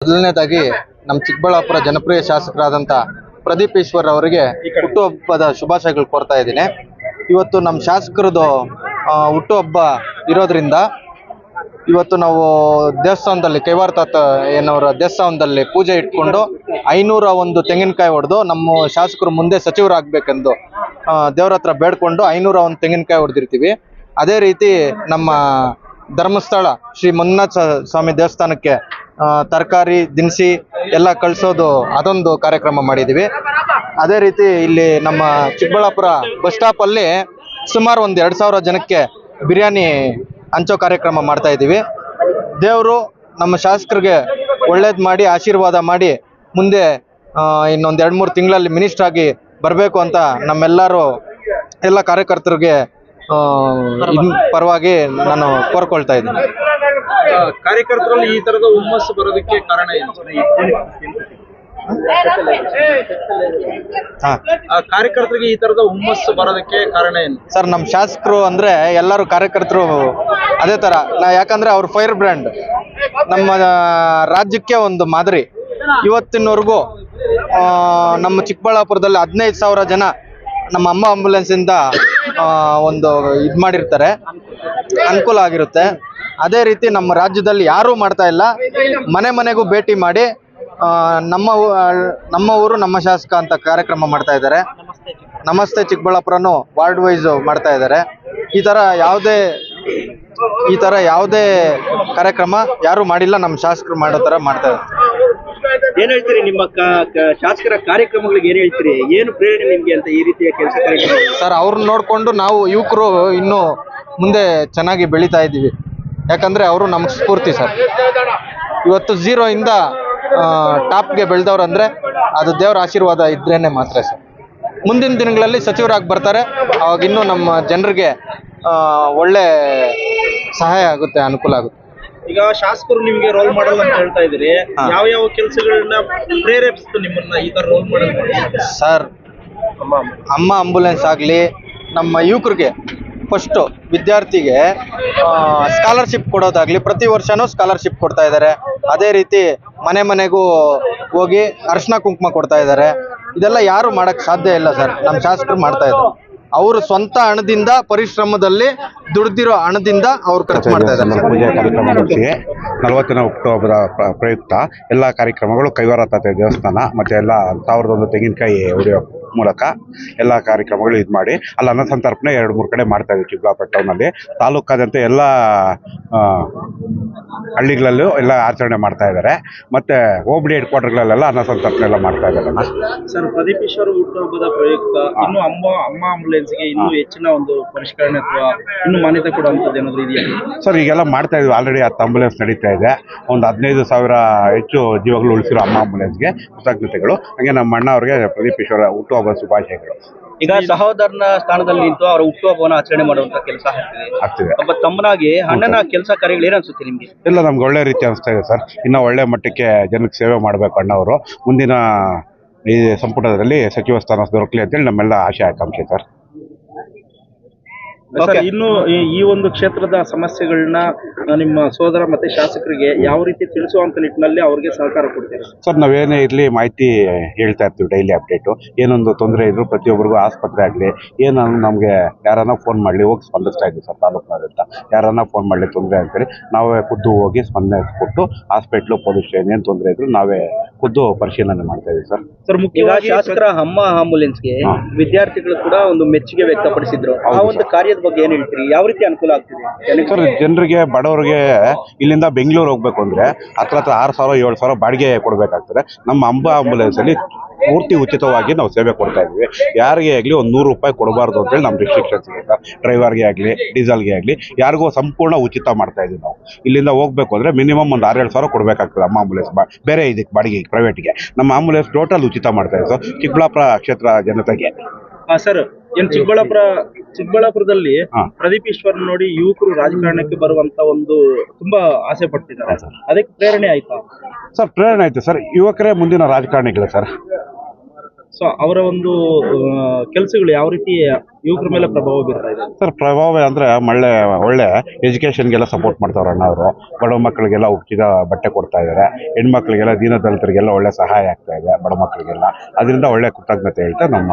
ಮೊದಲನೇದಾಗಿ ನಮ್ಮ ಚಿಕ್ಕಬಳ್ಳಾಪುರ ಜನಪ್ರಿಯ ಶಾಸಕರಾದಂಥ ಪ್ರದೀಪ್ ಈಶ್ವರ್ ಅವರಿಗೆ ಹುಟ್ಟುಹಬ್ಬದ ಶುಭಾಶಯಗಳು ಕೋರ್ತಾ ಇದ್ದೀನಿ. ಇವತ್ತು ನಮ್ಮ ಶಾಸಕರದು ಹುಟ್ಟುಹಬ್ಬ ಇರೋದ್ರಿಂದ ಇವತ್ತು ನಾವು ದೇವಸ್ಥಾನದಲ್ಲಿ ಕೈವಾರ ತಾತ ಏನವರ ದೇವಸ್ಥಾನದಲ್ಲಿ ಪೂಜೆ ಇಟ್ಕೊಂಡು ಐನೂರ ಒಂದು ತೆಂಗಿನಕಾಯಿ ಹೊಡೆದು ನಮ್ಮ ಶಾಸಕರು ಮುಂದೆ ಸಚಿವರಾಗಬೇಕೆಂದು ದೇವರ ಹತ್ರ ಬೇಡ್ಕೊಂಡು ಐನೂರ ಒಂದು ತೆಂಗಿನಕಾಯಿ ಹೊಡೆದಿರ್ತೀವಿ ಅದೇ ರೀತಿ ನಮ್ಮ ಧರ್ಮಸ್ಥಳ, ಶ್ರೀ ಮಂಜುನಾಥ ಸ್ವಾಮಿ ದೇವಸ್ಥಾನಕ್ಕೆ ತರಕಾರಿ, ದಿನಸಿ ಎಲ್ಲ ಕಳಿಸೋದು ಅದೊಂದು ಕಾರ್ಯಕ್ರಮ ಮಾಡಿದ್ದೀವಿ. ಅದೇ ರೀತಿ ಇಲ್ಲಿ ನಮ್ಮ ಚಿಕ್ಕಬಳ್ಳಾಪುರ ಬಸ್ ಸ್ಟಾಪಲ್ಲಿ ಸುಮಾರು ಒಂದು ಎರಡು ಸಾವಿರ ಜನಕ್ಕೆ ಬಿರಿಯಾನಿ ಹಂಚೋ ಕಾರ್ಯಕ್ರಮ ಮಾಡ್ತಾ ಇದ್ದೀವಿ. ದೇವರು ನಮ್ಮ ಶಾಸಕರಿಗೆ ಒಳ್ಳೇದು ಮಾಡಿ, ಆಶೀರ್ವಾದ ಮಾಡಿ ಮುಂದೆ ಇನ್ನೊಂದು ಎರಡು ಮೂರು ತಿಂಗಳಲ್ಲಿ ಮಿನಿಸ್ಟರ್ ಆಗಿ ಬರಬೇಕು ಅಂತ ನಮ್ಮೆಲ್ಲರೂ ಎಲ್ಲ ಕಾರ್ಯಕರ್ತರಿಗೆ ಇದ್ ಪರವಾಗಿ ನಾನು ಕೋರ್ಕೊಳ್ತಾ ಇದ್ದೀನಿ. ಕಾರ್ಯಕರ್ತರಲ್ಲಿ ಈ ತರದ ಹುಮ್ಮಸ್ಸು ಬರೋದಕ್ಕೆ ಕಾರಣ ಏನು? ಕಾರ್ಯಕರ್ತರಿಗೆ ಈ ತರದ ಹುಮ್ಮಸ್ಸು ಬರೋದಕ್ಕೆ ಕಾರಣ ಏನು? ಸರ್ ನಮ್ಮ ಶಾಸಕರು ಅಂದ್ರೆ ಎಲ್ಲರೂ ಕಾರ್ಯಕರ್ತರು ಅದೇ ತರ. ನಾ ಯಾಕಂದ್ರೆ ಅವ್ರ ಫೈರ್ ಬ್ರ್ಯಾಂಡ್. ನಮ್ಮ ರಾಜ್ಯಕ್ಕೆ ಒಂದು ಮಾದರಿ. ಇವತ್ತಿನವರೆಗೂ ನಮ್ಮ ಚಿಕ್ಕಬಳ್ಳಾಪುರದಲ್ಲಿ ಹದಿನೈದು ಸಾವಿರ ಜನ ನಮ್ಮ ಅಮ್ಮ ಆಂಬುಲೆನ್ಸ್ ಇಂದ ಒಂದು ಇದು ಮಾಡಿರ್ತಾರೆ. ಅನುಕೂಲ ಆಗಿರುತ್ತೆ. ಅದೇ ರೀತಿ ನಮ್ಮ ರಾಜ್ಯದಲ್ಲಿ ಯಾರೂ ಮಾಡ್ತಾ ಇಲ್ಲ. ಮನೆ ಮನೆಗೂ ಭೇಟಿ ಮಾಡಿ ನಮ್ಮ ನಮ್ಮ ಊರು ನಮ್ಮ ಶಾಸಕ ಅಂತ ಕಾರ್ಯಕ್ರಮ ಮಾಡ್ತಾ ಇದ್ದಾರೆ. ನಮಸ್ತೆ ಚಿಕ್ಕಬಳ್ಳಾಪುರನು ವಾರ್ಡ್ ವೈಸ್ ಮಾಡ್ತಾ ಇದ್ದಾರೆ. ಈ ತರ ಯಾವುದೇ, ಈ ತರ ಯಾವುದೇ ಕಾರ್ಯಕ್ರಮ ಯಾರು ಮಾಡಿಲ್ಲ. ನಮ್ಮ ಶಾಸಕರು ಮಾಡೋ ತರ ಮಾಡ್ತಾ ಇದ್ದಾರೆ. ಏನ್ ಹೇಳ್ತೀರಿ ನಿಮ್ಮ ಶಾಸಕರ ಕಾರ್ಯಕ್ರಮಗಳಿಗೆ ಏನ್ ಹೇಳ್ತೀರಿ? ಏನು ಪ್ರೇರಣೆ ನಿಮ್ಗೆ ಅಂತ ಈ ರೀತಿಯ ಕೆಲಸ ಸರ್, ಅವ್ರನ್ನ ನೋಡ್ಕೊಂಡು ನಾವು ಯುವಕರು ಇನ್ನೂ ಮುಂದೆ ಚೆನ್ನಾಗಿ ಬೆಳೀತಾ ಇದ್ದೀವಿ. ಯಾಕಂದ್ರೆ ಅವರು ನಮ್ಗೆ ಸ್ಫೂರ್ತಿ ಸರ್. ಇವತ್ತು ಝೀರೋ ಇಂದ ಟಾಪ್ಗೆ ಬೆಳೆದವ್ರು ಅಂದ್ರೆ ಅದು ದೇವರ ಆಶೀರ್ವಾದ ಇದ್ರೇನೆ ಮಾತ್ರ ಸರ್. ಮುಂದಿನ ದಿನಗಳಲ್ಲಿ ಸಚಿವರಾಗಿ ಬರ್ತಾರೆ. ಅವಾಗ ಇನ್ನೂ ನಮ್ಮ ಜನರಿಗೆ ಒಳ್ಳೆ ಸಹಾಯ ಆಗುತ್ತೆ, ಅನುಕೂಲ ಆಗುತ್ತೆ. ಈಗ ಶಾಸಕರು ನಿಮ್ಗೆ ರೋಲ್ ಮಾಡಲ್ ಅಂತ ಹೇಳ್ತಾ ಇದ್ದೀರಿ. ಯಾವ ಯಾವ ಕೆಲಸಗಳನ್ನ ಪ್ರೇರೇಪಿಸ್ತು ನಿಮ್ಮನ್ನ ಈ ತರ ರೋಲ್ ಮಾಡಲ್ ಸರ್ ಅಮ್ಮ ಆಂಬುಲೆನ್ಸ್ ಆಗಲಿ ನಮ್ಮ ಯುವಕರಿಗೆ ಫಸ್ಟು ವಿದ್ಯಾರ್ಥಿಗೆ ಸ್ಕಾಲರ್ಶಿಪ್ ಕೊಡೋದಾಗ್ಲಿ ಪ್ರತಿ ವರ್ಷನೂ ಸ್ಕಾಲರ್ಶಿಪ್ ಕೊಡ್ತಾ ಇದ್ದಾರೆ. ಅದೇ ರೀತಿ ಮನೆ ಮನೆಗೂ ಹೋಗಿ ಅರ್ಶಿನ ಕುಂಕುಮ ಕೊಡ್ತಾ ಇದ್ದಾರೆ. ಇದೆಲ್ಲ ಯಾರು ಮಾಡಕ್ ಸಾಧ್ಯ ಇಲ್ಲ ಸರ್ ನಮ್ಮ ಶಾಸಕರು ಮಾಡ್ತಾ ಇದ್ದಾರೆ. ಅವರು ಸ್ವಂತ ಹಣದಿಂದ ಪರಿಶ್ರಮದಲ್ಲಿ ದುಡ್ದಿರೋ ಹಣದಿಂದ ಅವ್ರು ಖರ್ಚು ಮಾಡ್ತಾ ಇದ್ದಾರೆ. ಪೂಜೆ ಕಾರ್ಯಕ್ರಮ ಮುಗಿಸಿ ನಲವತ್ತನೇ ಅಕ್ಟೋಬರ್ ಪ್ರ- ಪ್ರಯುಕ್ತ ಎಲ್ಲ ಕಾರ್ಯಕ್ರಮಗಳು ಕೈವಾರ ತಾತೆ ದೇವಸ್ಥಾನ ಮತ್ತೆ ಎಲ್ಲ ಸಾವಿರದ ಒಂದು ತೆಂಗಿನಕಾಯಿ ಹೊಡೆಯೋ ಮೂಲಕ ಎಲ್ಲ ಕಾರ್ಯಕ್ರಮಗಳು ಇದು ಮಾಡಿ ಅಲ್ಲಿ ಅನ್ನಸಂತರ್ಪಣೆ ಎರಡು ಮೂರು ಕಡೆ ಮಾಡ್ತಾ ಇದ್ದೀವಿ ಚಿಕ್ಕಬಳ್ಳಾಪುರ ಟೌನಲ್ಲಿ ತಾಲೂಕಾದ್ಯಂತ ಎಲ್ಲ ಹಳ್ಳಿಗಳಲ್ಲೂ ಎಲ್ಲ ಆಚರಣೆ ಮಾಡ್ತಾ ಇದ್ದಾರೆ ಮತ್ತೆ ಹೋಬಳಿ ಹೆಡ್ ಕ್ವಾರ್ಟರ್ಗಳಲ್ಲೆಲ್ಲ ಅನ್ನಸಂತರ್ಪಣೆ ಎಲ್ಲ ಮಾಡ್ತಾ ಇದ್ದಾರೆ ಸರ್ ಪ್ರದೀಪ್ ಈಶ್ವರ್ ಹುಟ್ಟುಹಬ್ಬದ ಪ್ರಯುಕ್ತ ಇನ್ನು ಅಮ್ಮ ಅಮ್ಮ ಆಂಬುಲೆನ್ಸ್ಗೆ ಇನ್ನೂ ಹೆಚ್ಚಿನ ಒಂದು ಪರಿಷ್ಕರಣೆ ಅಥವಾ ಇನ್ನು ಮಾನ್ಯತೆ ಕೊಡುವಂಥದ್ದು ಏನಾದರೂ ಇದೆಯಾ? ಸರ್ ಈಗೆಲ್ಲ ಮಾಡ್ತಾ ಇದ್ವಿ. ಆಲ್ರೆಡಿ ಹತ್ತು ಆಂಬುಲೆನ್ಸ್ ನಡೀತಾ ಇದೆ. ಒಂದು ಹದಿನೈದು ಸಾವಿರ ಹೆಚ್ಚು ಜೀವಗಳು ಉಳಿಸಿರೋ ಅಮ್ಮ ಆಂಬುಲೆನ್ಸ್ಗೆ ಕೃತಜ್ಞತೆಗಳು. ಹಾಗೆ ನಮ್ಮ ಅಣ್ಣ ಅವರಿಗೆ ಪ್ರದೀಪ್ ಈಶ್ವರ ಹುಟ್ಟುಹಬ್ಬ ಶುಭಾಶಯಗಳು. ಈಗ ಸಹೋದರನ ಸ್ಥಾನದಲ್ಲಿ ನಿಂತು ಅವರ ಹುಟ್ಟುಹಬ್ಬವನ್ನು ಆಚರಣೆ ಮಾಡುವಂತ ಕೆಲಸ ಆಗ್ತಿದೆ. ಆಗ್ತಿದೆ. ಒಬ್ಬ ತಮ್ಮನಾಗಿ ಅಣ್ಣನ ಕೆಲಸ ಕಾರ್ಯಗಳು ಏನ್ ಅನ್ಸುತ್ತೆ ನಿಮ್ಗೆ? ಇಲ್ಲ ನಮ್ಗೆ ಒಳ್ಳೆ ರೀತಿ ಅನಿಸ್ತಾ ಇದೆ ಸರ್. ಇನ್ನ ಒಳ್ಳೆ ಮಟ್ಟಕ್ಕೆ ಜನಕ್ಕೆ ಸೇವೆ ಮಾಡಬೇಕು ಅಣ್ಣವರು. ಮುಂದಿನ ಈ ಸಂಪುಟದಲ್ಲಿ ಸಚಿವ ಸ್ಥಾನ ದೊರಕಲಿ ಅಂತೇಳಿ ನಮ್ಮೆಲ್ಲ ಆಶೆ ಆಕಾಂಕ್ಷೆ ಸರ್. ಸರ್ ಇನ್ನು ಈ- ಒಂದು ಕ್ಷೇತ್ರದ ಸಮಸ್ಯೆಗಳನ್ನ ನಿಮ್ಮ ಸೋದರ ಮತ್ತೆ ಶಾಸಕರಿಗೆ ಯಾವ ರೀತಿ ತಿಳಿಸುವಂತ ನಿಟ್ಟಿನಲ್ಲಿ ಅವ್ರಿಗೆ ಸಹಕಾರ ಕೊಡ್ತೀರಾ? ಸರ್ ನಾವೇನೇ ಇರಲಿ ಮಾಹಿತಿ ಹೇಳ್ತಾ ಇರ್ತೀವಿ ಡೈಲಿ ಅಪ್ಡೇಟು ಏನೊಂದು ತೊಂದರೆ ಇದ್ರು ಪ್ರತಿಯೊಬ್ಬರಿಗೂ ಆಸ್ಪತ್ರೆ ಆಗಲಿ ಏನೋ ನಮಗೆ ಯಾರನ್ನ ಫೋನ್ ಮಾಡಲಿ ಹೋಗಿ ಸ್ಪಂದಿಸ್ತಾ ಇದ್ದೀವಿ ಸರ್ ತಾಲೂಕಿನಾದ್ಯಂತ ಯಾರನ್ನ ಫೋನ್ ಮಾಡಲಿ ತೊಂದರೆ ಅಂತೇಳಿ ನಾವೇ ಖುದ್ದು ಹೋಗಿ ಸ್ಪಂದನೆ ಕೊಟ್ಟು ಹಾಸ್ಪಿಟ್ಲು ಪೊಲೀಸ್ ಸ್ಟೇಷನ್ ಏನು ತೊಂದರೆ ಇದ್ರು ನಾವೇ ಖುದ್ದು ಪರಿಶೀಲನೆ ಮಾಡ್ತಾ ಇದ್ದೀವಿ ಸರ್. ಸರ್ ಈಗ ಮುಖ್ಯವಾಗಿ ಶಾಸಕರ ಅಮ್ಮ ಆಂಬುಲೆನ್ಸ್ಗೆ ವಿದ್ಯಾರ್ಥಿಗಳು ಕೂಡ ಒಂದು ಮೆಚ್ಚುಗೆ ವ್ಯಕ್ತಪಡಿಸಿದ್ರು. ಆ ಒಂದು ಒಂದು ಕಾರ್ಯದ ಬಗ್ಗೆ ಏನ್ ಹೇಳ್ತೀರಿ? ಯಾವ ರೀತಿ ಅನುಕೂಲ ಆಗ್ತಿದೆ? ಜನಕ್ಕೆ? ಸರ್ ಜನರಿಗೆ ಬಡವರಿಗೆ ಇಲ್ಲಿಂದ ಬೆಂಗಳೂರು ಹೋಗ್ಬೇಕು ಅಂದ್ರೆ ಹತ್ರ ಹತ್ರ ಆರು ಸಾವಿರ ಏಳು ಸಾವಿರ ಬಾಡಿಗೆ ಕೊಡಬೇಕಾಗ್ತದೆ. ನಮ್ಮ ಅಂಬ ಆಂಬುಲೆನ್ಸ್ ಅಲ್ಲಿ ಪೂರ್ತಿ ಉಚಿತವಾಗಿ ನಾವು ಸೇವೆ ಕೊಡ್ತಾ ಇದೀವಿ ಯಾರಿಗೆ ಆಗಲಿ ಒಂದು ನೂರು ರೂಪಾಯಿ ಕೊಡಬಾರ್ದು ಅಂತೇಳಿ ನಮ್ಮ ರಿಸ್ಟ್ರಿಕ್ಷನ್ಸ್ ಇದೆ ಸರ್. ಡ್ರೈವರ್ಗೆ ಆಗಲಿ ಡೀಸೆಲ್ಗೆ ಆಗಲಿ ಯಾರಿಗೂ ಸಂಪೂರ್ಣ ಉಚಿತ ಮಾಡ್ತಾ ಇದ್ದೀವಿ ನಾವು. ಇಲ್ಲಿಂದ ಹೋಗ್ಬೇಕು ಅಂದ್ರೆ ಮಿನಿಮಮ್ ಒಂದು ಆರೇಳು ಸಾವಿರ ಕೊಡಬೇಕಾಗ್ತದೆ ನಮ್ಮ ಆಂಬುಲೆನ್ಸ್ ಬೇರೆ ಇದಕ್ಕೆ ಬಾಡಿಗೆ ಪ್ರೈವೇಟ್ಗೆ ನಮ್ಮ ಆಂಬುಲೆನ್ಸ್ ಟೋಟಲ್ ಉಚಿತ ಮಾಡ್ತಾ ಇದ್ದೀವಿ ಸರ್. ಚಿಕ್ಕಬಳ್ಳಾಪುರ ಕ್ಷೇತ್ರ ಜನತೆಗೆ. ಆ, ಸರ್ ಏನ್ ಚಿಕ್ಕಬಳ್ಳಾಪುರ ಚಿಕ್ಕಬಳ್ಳಾಪುರದಲ್ಲಿ. ಪ್ರದೀಪ್ ಈಶ್ವರ್ ನೋಡಿ ಯುವಕರು ರಾಜಕಾರಣಕ್ಕೆ ಬರುವಂತ ಒಂದು ತುಂಬಾ ಆಸೆ ಪಡ್ತಿದ್ದಾರೆ ಅದಕ್ಕೆ ಪ್ರೇರಣೆ ಆಯ್ತಾ? ಸರ್ ಪ್ರೇರಣೆ ಆಯ್ತು. ಸರ್ ಯುವಕರೇ ಮುಂದಿನ ರಾಜಕಾರಣಿಗಳು ಸರ್. ಸೊ ಅವರ ಒಂದು ಕೆಲಸಗಳು ಯಾವ ರೀತಿ ಯುವಕರ ಮೇಲೆ ಪ್ರಭಾವ ಬೀರ್ತಾ ಇದೆ? ಸರ್ ಪ್ರಭಾವ ಅಂದ್ರೆ ಒಳ್ಳೆ ಒಳ್ಳೆ ಎಜುಕೇಷನ್ಗೆಲ್ಲ ಸಪೋರ್ಟ್ ಮಾಡ್ತಾವ್ರೆ ಅಣ್ಣವರು. ಬಡ ಮಕ್ಕಳಿಗೆಲ್ಲ ಉಚಿತ ಬಟ್ಟೆ ಕೊಡ್ತಾ ಇದ್ದಾರೆ ಹೆಣ್ಮಕ್ಳಿಗೆಲ್ಲ ದೀನದಲಿತರಿಗೆಲ್ಲ ಒಳ್ಳೆ ಸಹಾಯ ಆಗ್ತಾ ಇದೆ ಬಡ ಮಕ್ಕಳಿಗೆಲ್ಲ. ಅದರಿಂದ ಒಳ್ಳೆ ಕೃತಜ್ಞತೆ ಹೇಳ್ತಾ ನಮ್ಮ